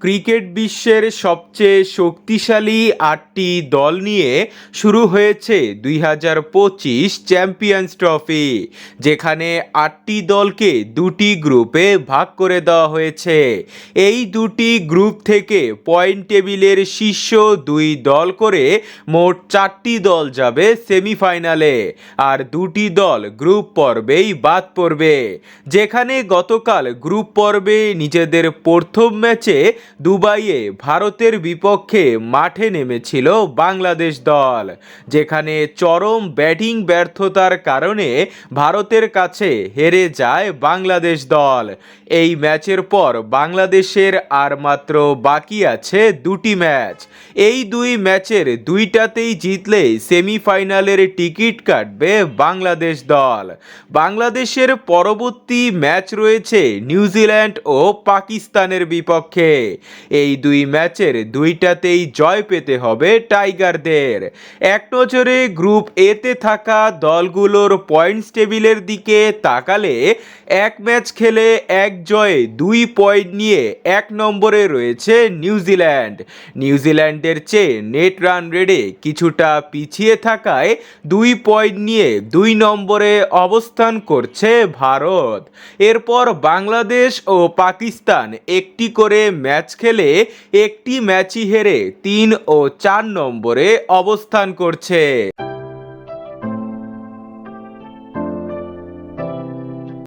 Cricket বিশ্বের সবচেয়ে শক্তিশালী আটটি দল নিয়ে শুরু হয়েছে দুই হাজার পঁচিশ চ্যাম্পিয়ন্স ট্রফি, যেখানে আটটি দলকে দুটি গ্রুপে ভাগ করে দেওয়া হয়েছে। এই দুটি গ্রুপ থেকে পয়েন্ট টেবিলের শীর্ষ দুই দল করে মোট চারটি দল যাবে সেমিফাইনালে, আর দুটি দল গ্রুপ পর্বেই বাদ পড়বে। যেখানে গতকাল গ্রুপ পর্বে নিজেদের প্রথম ম্যাচে দুবাইয়ে ভারতের বিপক্ষে মাঠে নেমেছিল বাংলাদেশ দল, যেখানে চরম ব্যাটিং ব্যর্থতার কারণে ভারতের কাছে হেরে যায় বাংলাদেশ দল। এই ম্যাচের পর বাংলাদেশের আর মাত্র বাকি আছে দুটি ম্যাচ। এই দুই ম্যাচের দুইটাতেই জিতলে সেমিফাইনালের টিকিট কাটবে বাংলাদেশ দল। বাংলাদেশের পরবর্তী ম্যাচ রয়েছে নিউজিল্যান্ড ও পাকিস্তানের বিপক্ষে। এই দুই ম্যাচের দুইটাতেই জয় পেতে হবে টাইগারদের। এক নজরে গ্রুপ এতে থাকা দলগুলোর পয়েন্টস টেবিলের দিকে তাকালে এক ম্যাচ খেলে এক জয়ে দুই পয়েন্ট নিয়ে এক নম্বরে রয়েছে নিউজিল্যান্ড। নিউজিল্যান্ডের চেয়ে নেট রান রেডে কিছুটা পিছিয়ে থাকায় দুই পয়েন্ট নিয়ে দুই নম্বরে অবস্থান করছে ভারত। এরপর বাংলাদেশ ও পাকিস্তান একটি করে ম্যাচ খেলে একটি ম্যাচই হেরে তিন ও চার নম্বরে অবস্থান করছে।